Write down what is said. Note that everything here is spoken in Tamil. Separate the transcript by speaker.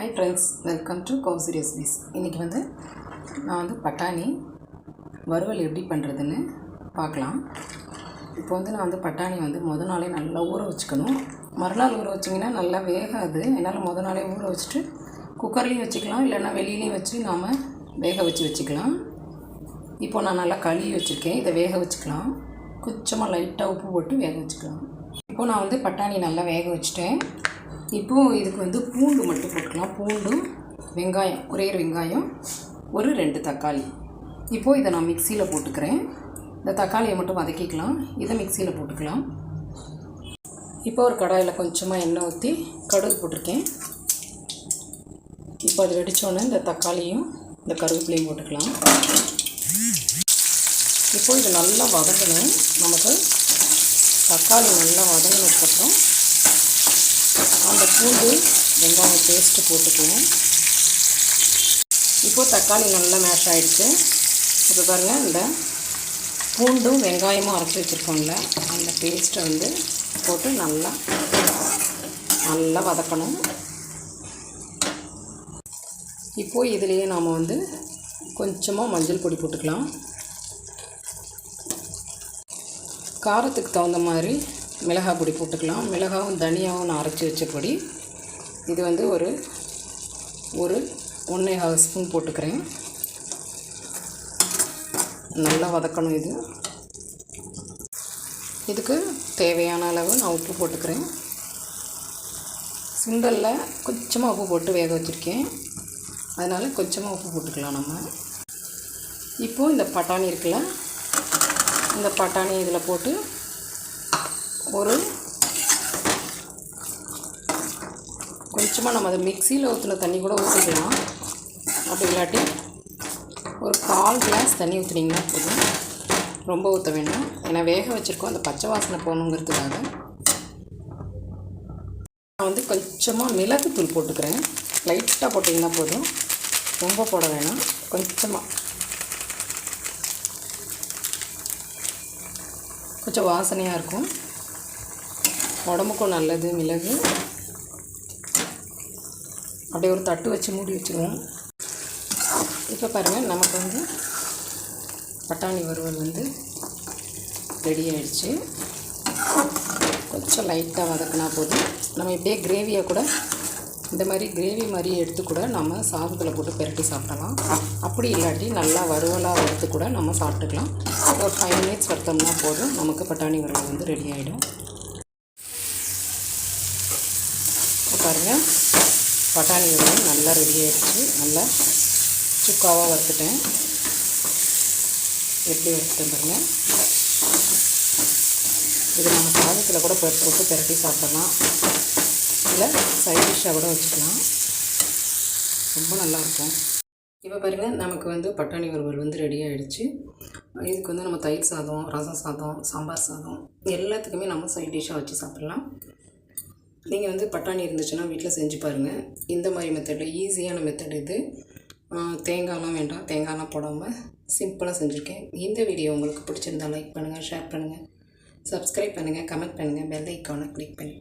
Speaker 1: Hi friends welcome to Kousi recipes இன்றைக்கி வந்து நான் வந்து பட்டாணி வறுவல் எப்படி பண்ணுறதுன்னு பார்க்கலாம். இப்போ வந்து நான் வந்து பட்டாணி வந்து மொதல் நாளே நல்லா ஊற வச்சுக்கணும். மறுநாள் ஊற வச்சிங்கன்னா நல்லா வேகாது. என்னால் முத நாளே ஊற வச்சுட்டு குக்கர்லேயும் வச்சுக்கலாம் இல்லைன்னா வெளியிலையும் வச்சு நாம் வேக வச்சு வச்சுக்கலாம். இப்போ நான் நல்லா கழுவி வச்சுருக்கேன். இதை வேக வச்சுக்கலாம். கொஞ்சமாக லைட்டாக உப்பு போட்டு வேக வச்சுக்கலாம். இப்போது நான் வந்து பட்டாணி நல்லா வேக வச்சுட்டேன். இப்போது இதுக்கு வந்து பூண்டு மட்டும் போட்டுக்கலாம். பூண்டும் வெங்காயம் ஒரே ஒரு வெங்காயம் ஒரு ரெண்டு தக்காளி. இப்போது இதை நான் மிக்சியில் போட்டுக்கிறேன். இந்த தக்காளியை மட்டும் வதக்கிக்கலாம். இதை மிக்சியில் போட்டுக்கலாம். இப்போ ஒரு கடாயில் கொஞ்சமாக எண்ணெய் ஊற்றி கடுகு போட்டிருக்கேன். இப்போ அது வெடித்தோடனே இந்த தக்காளியும் இந்த கருவேப்பிலையும் போட்டுக்கலாம். இப்போ இது நல்லா வதங்கணும். நமக்கு தக்காளி நல்லா வதங்கினதுக்கப்புறம் அந்த பூண்டு வெங்காயம் பேஸ்ட்டு போட்டுக்குவோம். இப்போது தக்காளி நல்லா மேஷ் ஆகிடுச்சு இப்போ பாருங்கள் இந்த பூண்டும் வெங்காயமும் அரைச்சி வச்சுருக்கோம்ல அந்த பேஸ்ட்டை வந்து போட்டு நல்லா நல்லா வதக்கணும். இப்போது இதுலேயே நாம் வந்து கொஞ்சமாக மஞ்சள் பொடி போட்டுக்கலாம். காரத்துக்கு தகுந்த மாதிரி மிளகாய் பொடி போட்டுக்கலாம். மிளகாவும் தனியாகவும் நான் அரைச்சி வச்ச பொடி. இது வந்து ஒரு ஒரு ஒன்றே கால் ஸ்பூன் போட்டுக்கிறேன். நல்லா வதக்கணும் இது. இதுக்கு தேவையான அளவு நான் உப்பு போட்டுக்கிறேன். சுண்டலில் கொஞ்சமாக உப்பு போட்டு வேக வச்சுருக்கேன். அதனால் கொஞ்சமாக உப்பு போட்டுக்கலாம் நம்ம. இப்போது இந்த பட்டாணி இருக்குல்ல இந்த பட்டாணி இதில் போட்டு ஒரு கொஞ்சமாக நம்ம அதை மிக்சியில் ஊற்றின தண்ணி கூட ஊற்றிக்கலாம் அப்படி இல்லாட்டி ஒரு கால் கிளாஸ் தண்ணி ஊற்றுனீங்கன்னா போதும். ரொம்ப ஊற்ற வேண்டாம். ஏன்னா வேக வச்சுருக்கோம். அந்த பச்சை வாசனை போகணுங்கிறதுக்காக. நான் வந்து கொஞ்சமாக மிளகுத்தூள் போட்டுக்கிறேன். லைட்டாக போட்டிங்கன்னா போதும். ரொம்ப போட வேணாம். கொஞ்சமாக கொஞ்சம் வாசனையாக இருக்கும். உடம்புக்கும் நல்லது மிளகு. அப்படியே ஒரு தட்டு வச்சு மூடி வச்சுருவோம். இப்போ பாருங்கள் நமக்கு வந்து பட்டாணி வறுவல் வந்து ரெடி ஆகிடுச்சு கொஞ்சம் லைட்டாக வதக்கினா போதும். நம்ம இப்படியே கிரேவியை கூட இந்த மாதிரி கிரேவி மாதிரி எடுத்து கூட நம்ம சாதத்தில் போட்டு பெரட்டி சாப்பிடலாம். அப்படி இல்லாட்டி நல்லா வறுவலாக வறுத்து கூட நம்ம சாப்பிட்டுக்கலாம். ஒரு ஃபைவ் மினிட்ஸ் வறுத்தோம்னா போதும். நமக்கு பட்டாணி வறுவல் வந்து ரெடி ஆகிடும் பாருங்கள் பட்டாணி வறுவல் நல்லா ரெடி ஆகிடுச்சு நல்லா சுக்காவாக வறுத்துட்டேன். எப்படி வறுத்துட்டேன் பாருங்கள் இது நம்ம சாதத்தில் கூட போட்டு திரட்டி சாப்பிடலாம். இல்லை சைட் டிஷ்ஷாக கூட வச்சுக்கலாம். ரொம்ப நல்லாயிருக்கும் இப்போ பாருங்கள் நமக்கு வந்து பட்டாணி வறுவல் வந்து ரெடி ஆகிடுச்சு இதுக்கு வந்து நம்ம தயிர் சாதம் ரசம் சாதம் சாம்பார் சாதம் எல்லாத்துக்குமே நம்ம சைட் டிஷ்ஷாக வச்சு சாப்பிட்லாம். நீங்கள் வந்து பட்டாணி இருந்துச்சுன்னா வீட்டில் செஞ்சு பாருங்கள் இந்த மாதிரி மெத்தடில் ஈஸியான மெத்தட் இது. தேங்காய்லாம் வேண்டாம். தேங்காய்லாம் போடாமல் சிம்பிளாக செஞ்சுருக்கேன். இந்த வீடியோ உங்களுக்கு பிடிச்சிருந்தா லைக் பண்ணுங்கள் ஷேர் பண்ணுங்கள் சப்ஸ்கிரைப் பண்ணுங்கள் கமெண்ட் பண்ணுங்கள் பெல் ஐக்கானை கிளிக் பண்ணி